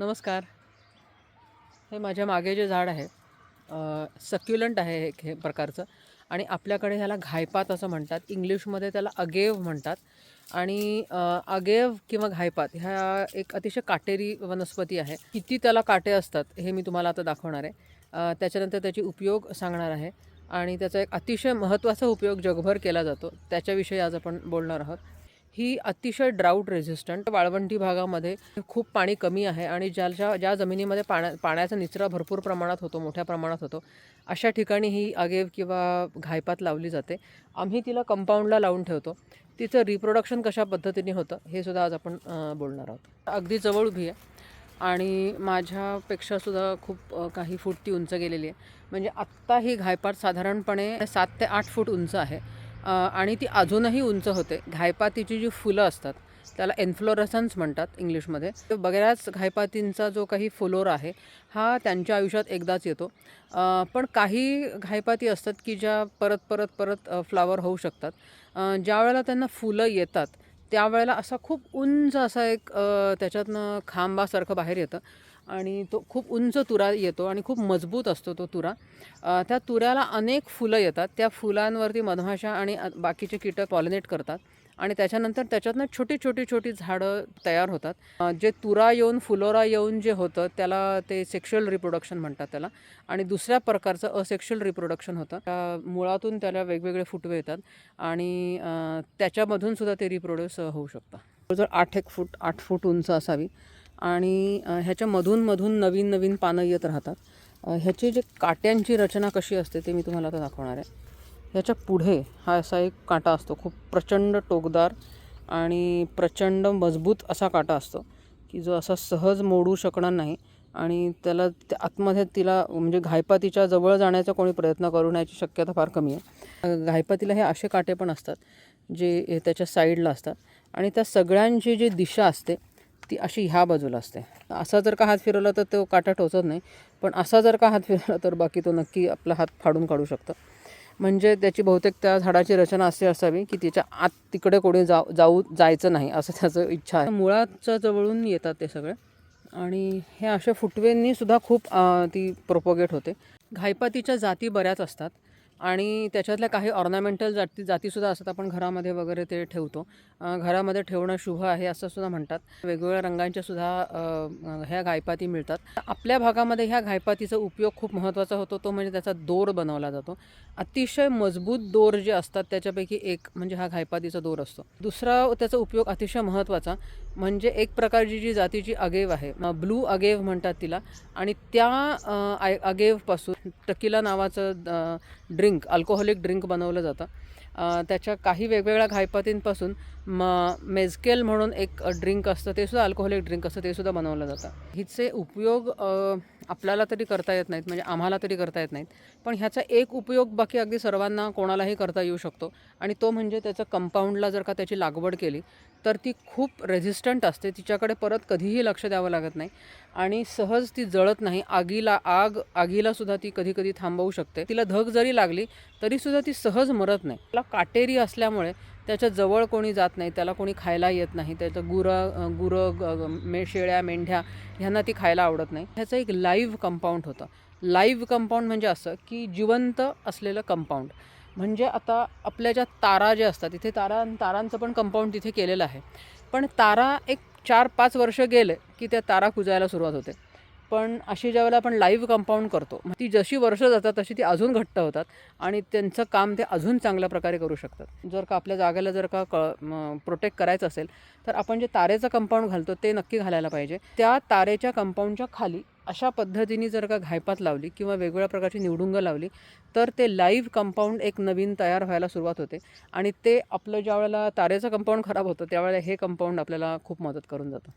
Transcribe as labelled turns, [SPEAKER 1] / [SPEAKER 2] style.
[SPEAKER 1] नमस्कार. हे माझ्या मागे जे झाड आहे सक्युलंट आहे हे हे प्रकारचं आणि आपल्याकडे ह्याला घायपात असं म्हणतात. इंग्लिशमध्ये त्याला अगेव म्हणतात. आणि अगेव किंवा घायपात ह्या एक अतिशय काटेरी वनस्पती आहे. किती त्याला काटे असतात हे मी तुम्हाला आता दाखवणार आहे. त्याच्यानंतर त्याची उपयोग सांगणार आहे आणि त्याचा एक अतिशय महत्त्वाचा उपयोग जगभर केला जातो. त्याच्याविषयी आज आपण बोलणार आहोत. ही अतिशय ड्राऊट रेझिस्टंट वाळवंटी भागामध्ये खूप पाणी कमी आहे आणि ज्याच्या ज्या जमिनीमध्ये पाण्या पाण्याचा निचरा भरपूर प्रमाणात होतो मोठ्या प्रमाणात होतो अशा ठिकाणी ही आगेव किंवा घायपात लावली जाते. आम्ही तिला कंपाऊंडला लावून ठेवतो. तिचं रिप्रोडक्शन कशा पद्धतीने होतं हे सुद्धा आज आपण बोलणार आहोत. अगदी जवळ उभी आहे आणि माझ्यापेक्षा सुद्धा खूप काही फूट ती उंच गेलेली आहे. म्हणजे आत्ता ही घायपात साधारणपणे सात ते आठ फूट उंच आहे. आणि ती अजूनही उंच होते. घायपातीची जी फुलं असतात त्याला एन्फ्लोरसन्स म्हणतात इंग्लिशमध्ये. तर बऱ्याच घायपातींचा जो काही फुलोर आहे हा त्यांच्या आयुष्यात एकदाच येतो. पण काही घायपाती असतात की ज्या परत परत परत फ्लावर होऊ शकतात. ज्या वेळेला त्यांना फुलं येतात त्यावेळेला असा खूप उंच असा एक त्याच्यातनं खांबासारखं बाहेर येतं. आणि तो खूप उंच तुरा येतो आणि खूप मजबूत असतो तो तुरा. त्या तुऱ्याला अनेक फुलं येतात. त्या फुलांवरती मधमाशा आणि बाकीचे कीटक पॉलिनेट करतात. आणि त्याच्यानंतर त्याच्यातनं छोटी छोटी छोटी झाडं तयार होतात. जे तुरा येऊन फुलोरा येऊन जे होतं त्याला ते सेक्शुअल रिप्रोडक्शन म्हणतात त्याला. आणि दुसऱ्या प्रकारचं असेक्शुअल रिप्रोडक्शन होतं. त्या मुळातून त्याला वेगवेगळे फुटवे येतात. आणि त्याच्यामधूनसुद्धा त्याच्यामधून सुद्धा ते रिप्रोड्यूस होऊ शकतं. जर आठ एक फूट आठ फूट उंच असावी आणि ह्याच्या मधून मधून नवीन नवीन पानं येत राहतात. ह्याची जे काट्यांची रचना कशी असते ते मी तुम्हाला आता दाखवणार आहे. ह्याच्या पुढे हा असा एक काटा असतो खूप प्रचंड टोकदार आणि प्रचंड मजबूत असा काटा असतो की जो असा सहज मोडू शकणार नाही आणि त्याला त्या आतमध्ये तिला म्हणजे घायपातीच्या जवळ जाण्याचा कोणी प्रयत्न करू नयाची शक्यता फार कमी आहे. घायपातीला हे असे काटे पण असतात जे त्याच्या साईडला असतात आणि त्या सगळ्यांची जी दिशा असते ती अशी ह्या बाजूला असते. असा जर का हात फिरवला तर तो काटा टोचत नाही. पण असा जर का हात फिरवला तर बाकी तो नक्की आपला हात फाडून काढू शकतो. म्हणजे त्याची बहुतेक त्या झाडाची रचना अशी असावी की तिच्या आत तिकडे कोणी जाऊ जाऊ जायचं नाही असं त्याचं इच्छा आहे. मुळाच्या जवळून येतात ते सगळे. आणि हे अशा फुटवेंनी सुद्धा खूप ती प्रोपोगेट होते. घायपातीच्या जाती बऱ्याच असतात. आणि त्याच्यातल्या काही ऑर्नामेंटल जाती जातीसुद्धा असतात आपण घरामध्ये वगैरे ते ठेवतो. घरामध्ये ठेवणं शुभ आहे असं सुद्धा म्हणतात. वेगवेगळ्या रंगांच्या सुद्धा ह्या घायपाती मिळतात. आपल्या भागामध्ये ह्या घायपातीचा उपयोग खूप महत्त्वाचा होतो तो म्हणजे त्याचा दोर बनवला जातो. अतिशय मजबूत दोर जे असतात त्याच्यापैकी एक म्हणजे हा घायपातीचा दोर असतो. दुसरा त्याचा उपयोग अतिशय महत्त्वाचा म्हणजे एक प्रकारची जी जातीची अगेव आहे. ब्लू अगेव म्हणतात तिला. आणि त्या आय- अगेवपासून टकिला नावाचं ड्रिंक अल्कोहोलिक ड्रिंक बनवलं जातं. त्याच्या काही वेगवेगळ्या घायपातींपासून म मेझकेल म्हणून एक ड्रिंक असतं ते सुद्धा अल्कोहोलिक ड्रिंक असतं ते सुद्धा बनवलं जातं. हिचे उपयोग आपल्याला तरी करता येत नाहीत म्हणजे आम्हाला तरी करता येत नाहीत. पण ह्याचा एक उपयोग बाकी अगदी सर्वांना कोणालाही करता येऊ शकतो. आणि तो म्हणजे त्याचं कंपाऊंडला जर का त्याची लागवड केली तर ती खूप रेझिस्टंट असते. तिच्याकडे परत कधीही लक्ष द्यावं लागत नाही. आणि सहज ती जळत नाही. आगीला आग आगीलासुद्धा ती कधी कधी थांबवू शकते. तिला धग जरी लागली तरीसुद्धा ती सहज मरत नाही. त्याला काटेरी असल्यामुळे त्याच्याजवळ कोणी जात नाही त्याला कोणी खायला येत नाही त्याचं गुरं गुरं ग- मे शेळ्या मेंढ्या ह्यांना ती खायला आवडत नाही. ह्याचं एक लाईव्ह कंपाऊंड होतं. लाईव्ह कंपाऊंड म्हणजे असं की जिवंत असलेलं कंपाऊंड म्हणजे आता आपल्या ज्या तारा ज्या असतात तिथे तारा तारांचं पण कंपाऊंड तिथे केलेलं आहे. पण तारा एक चार पाच वर्ष गेले की त्या तारा कुजायला सुरुवात होते. पण अशी ज्यावेळेला आपण लाईव्ह कंपाऊंड करतो मग ती जशी वर्ष जातात तशी ती अजून घट्ट होतात आणि त्यांचं काम ते अजून चांगल्या प्रकारे करू शकतात. जर का आपल्या जागेला जर का क प्रोटेक्ट करायचं असेल तर आपण जे तारेचं कंपाऊंड घालतो ते नक्की घालायला पाहिजे. त्या तारेच्या कंपाऊंडच्या खाली अशा पद्धतीने जर का घायपात लावली किंवा वेगवेगळ्या प्रकारची निवडुंग लावली तर ते लाईव्ह कंपाऊंड एक नवीन तयार व्हायला सुरुवात होते आणि ते आपलं ज्या वेळेला तारेचं कंपाऊंड खराब होतं त्यावेळेला हे कंपाऊंड आपल्याला खूप मदत करून जातं.